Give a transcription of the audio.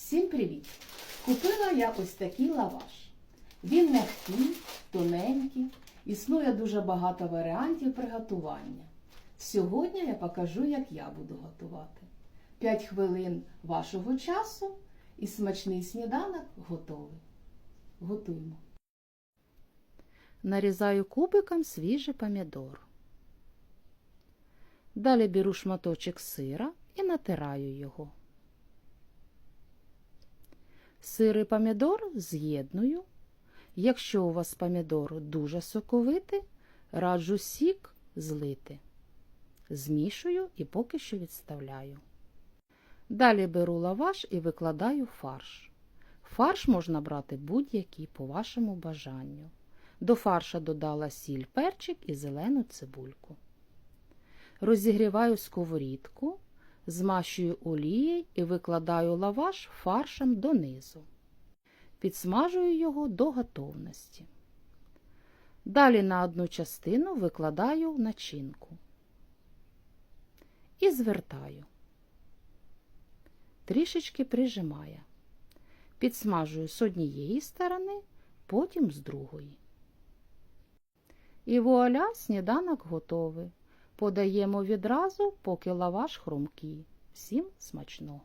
Всім привіт! Купила я ось такий лаваш. Він м'який, тоненький, існує дуже багато варіантів приготування. Сьогодні я покажу, як я буду готувати. 5 хвилин вашого часу і смачний сніданок готовий. Готуємо. Нарізаю кубиком свіжий помідор. Далі беру шматочок сира і натираю його. Сир і помідор з'єдную. Якщо у вас помідор дуже соковитий, раджу сік злити. Змішую і поки що відставляю. Далі беру лаваш і викладаю фарш. Фарш можна брати будь-який по вашому бажанню. До фарша додала сіль, перчик і зелену цибульку. Розігріваю сковорідку, змащую олією і викладаю лаваш фаршем донизу. Підсмажую його до готовності. Далі на одну частину викладаю начинку і звертаю. Трішечки прижимаю. Підсмажую з однієї сторони, потім з другої. І вуаля, сніданок готовий. Подаємо відразу, поки лаваш хрумкий. Всім смачного!